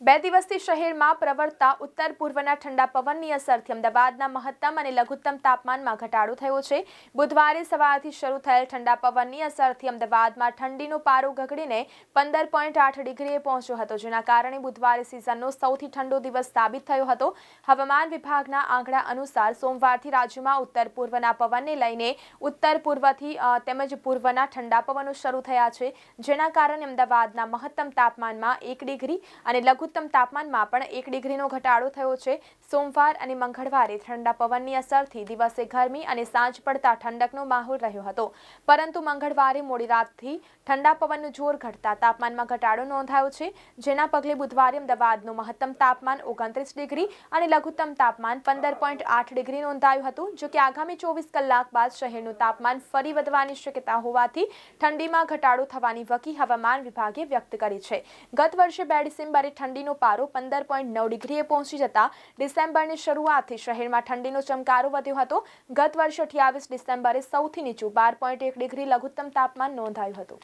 બે દિવસથી શહેરમાં પ્રવર્તતા ઉત્તર પૂર્વના ઠંડા પવનની અસરથી અમદાવાદના મહત્તમ અને લઘુત્તમ તાપમાનમાં ઘટાડો થયો છે. બુધવારે સવારથી શરૂ થયેલ ઠંડા પવનની અસરથી અમદાવાદમાં ઠંડીનો પારો ગગડીને પંદર પોઈન્ટ આઠ ડિગ્રીએ પહોંચ્યો હતો, જેના કારણે બુધવારે સિઝનનો સૌથી ઠંડો દિવસ સાબિત થયો હતો. હવામાન વિભાગના આંકડા અનુસાર સોમવારથી રાજ્યમાં ઉત્તર પૂર્વના પવનને લઈને ઉત્તર પૂર્વથી તેમજ પૂર્વના ઠંડા પવનો શરૂ થયા છે, જેના કારણે અમદાવાદના મહત્તમ તાપમાનમાં એક ડિગ્રી અને લઘુત્તમ તાપમાનમાં પણ એક ડિગ્રીનો ઘટાડો થયો છે. સોમવાર અને મંગળવારે ઠંડા પવનની અસરથી દિવસે ગરમી અને સાંજ પડતા ઠંડકનો માહોલ રહ્યો હતો. પરંતુ મંગળવારે મોડી રાતથી ઠંડા પવનનું જોર ઘટતા તાપમાનમાં ઘટાડો નોંધાયો છે, જેના પગલે બુધવારે અમદાવાદનું મહત્તમ તાપમાન ઓગણત્રીસ ડિગ્રી અને લઘુત્તમ તાપમાન પંદર પોઈન્ટ આઠ ડિગ્રી નોંધાયું હતું, જો કે આગામી ચોવીસ કલાક બાદ શહેરનું તાપમાન ફરી વધવાની શક્યતા હોવાથી ઠંડીમાં ઘટાડો થવાની વકી હવામાન વિભાગે વ્યક્ત કરી છે. ગત વર્ષે બે ડિસેમ્બરે ઠંડીનો પારો પંદર પોઈન્ટ નવ ડિગ્રીએ પહોંચી જતા ડિસેમ્બરની શરૂઆતથી શહેરમાં ઠંડીનો ચમકારો વધ્યો હતો. ગત વર્ષે અઠ્યાવીસ ડિસેમ્બરે સૌથી નીચું બાર પોઈન્ટ એક ડિગ્રી લઘુત્તમ તાપમાન નોંધાયું હતું.